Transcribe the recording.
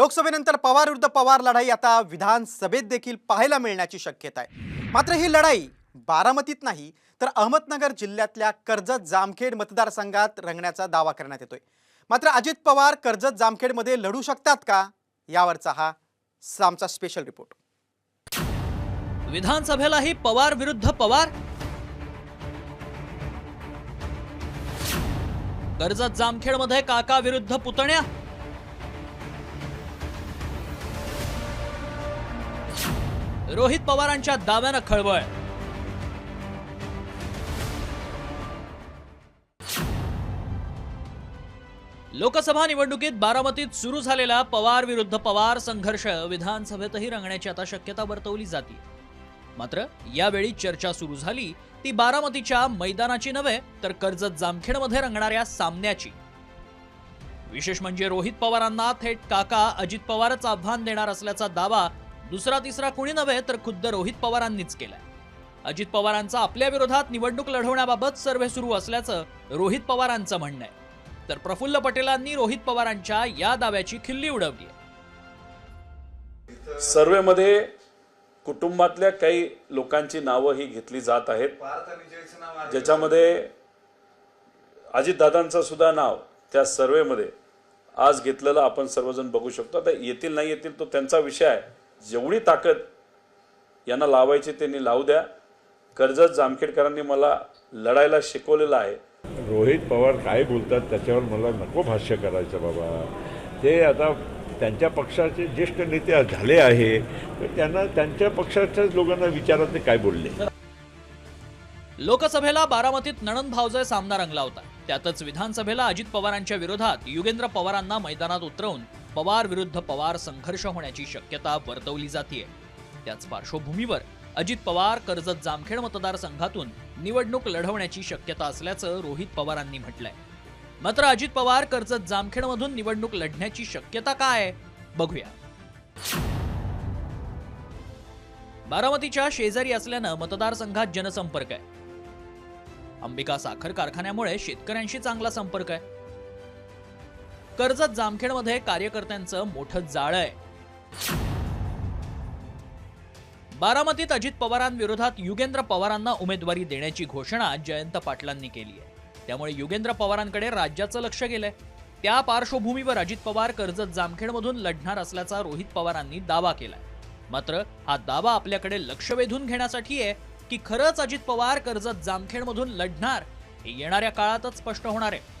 लोकसभेनंतर पवार विरुद्ध पवार लढाई आता विधानसभेत देखील पाहायला मिळण्याची शक्यता आहे. मात्र ही लढाई बारामतीत नाही तर अहमदनगर जिल्ह्यातल्या कर्जत जामखेड मतदारसंघात रंगण्याचा दावा करण्यात येतोय. मात्र अजित पवार कर्जत जामखेडमध्ये लढू शकतात का? यावरचा हा आमचा स्पेशल रिपोर्ट विधानसभेलाही पवार विरुद्ध पवार? कर्जत जामखेडमध्ये काका विरुद्ध पुतण्या? रोहित पवारांच्या दाव्यानं खळबळ. लोकसभा निवडणुकीत बारामतीत सुरू झालेला पवार विरुद्ध पवार संघर्ष विधानसभेतही रंगण्याची आता शक्यता वर्तवली जाते. मात्र यावेळी चर्चा सुरू झाली ती बारामतीच्या मैदानाची नव्हे तर कर्जत जामखेडमध्ये रंगणाऱ्या सामन्याची. विशेष म्हणजे रोहित पवारांना थेट काका अजित पवारच आव्हान देणार असल्याचा दावा दुसरा तिसरा कुणी नव्हे तर खुद्द रोहित पवारांनीच केलाय. अजित पवारांचा आपल्या विरोधात निवडणूक लढवण्याबाबत सर्वे सुरू असल्याचं रोहित पवारांचं म्हणणं आहे. तर प्रफुल्ल पटेलांनी रोहित पवारांच्या या दाव्याची खिल्ली उडवली आहे. सर्वेमध्ये कुटुंबातल्या काही लोकांची नावं ही घेतली जात आहेत. ज्याच्यामध्ये अजितदादांचं सुद्धा नाव त्या सर्वेमध्ये आज घेतलेलं आपण सर्वजण बघू शकतो. आता येतील नाही येतील तो त्यांचा विषय आहे. जेवढी ताकद यांना लावायची त्यांनी लावू द्या. कर्जत जामखेडकरांनी मला लढायला शिकवलेलं आहे. रोहित पवार काय बोलतात त्याच्यावर मला नको भाष्य करायचं बाबा. ते आता त्यांच्या पक्षाचे ज्येष्ठ नेते झाले आहे तर त्यांना त्यांच्या पक्षाच्याच लोकांना विचारा ते काय बोलले. लोकसभेला बारामतीत नणंद भावजय सामना रंगला होता. त्यातच विधानसभेला अजित पवारांच्या विरोधात युगेंद्र पवारांना मैदानात उतरवून पवार विरुद्ध पवार संघर्ष होण्याची शक्यता वर्तवली जाते त्याच पार्श्वभूमीवर अजित पवार कर्जत जामखेड मतदारसंघातून निवडणूक लढवण्याची शक्यता असल्याचं रोहित पवारांनी म्हटलंय. मात्र अजित पवार कर्जत जामखेडमधून निवडणूक लढण्याची शक्यता काय बघूया. बारामतीच्या शेजारी असल्यानं मतदारसंघात जनसंपर्क आहे. अंबिका साखर कारखान्यामुळे शेतकऱ्यांशी चांगला संपर्क आहे. कर्जत जामखेडमध्ये कार्यकर्त्यांचं मोठं जाळं आहे. बारामतीत अजित पवारांविरोधात युगेंद्र पवारांना उमेदवारी देण्याची घोषणा जयंत पाटलांनी केली आहे. त्यामुळे युगेंद्र पवारांकडे राज्याचं लक्ष गेलंय. त्या पार्श्वभूमीवर अजित पवार कर्जत जामखेडमधून लढणार असल्याचा रोहित पवारांनी दावा केलाय. मात्र हा दावा आपल्याकडे लक्ष वेधून घेण्यासाठी आहे की खरंच अजित पवार कर्जत जामखेडमधून लढणार हे येणाऱ्या काळातच स्पष्ट होणार आहे.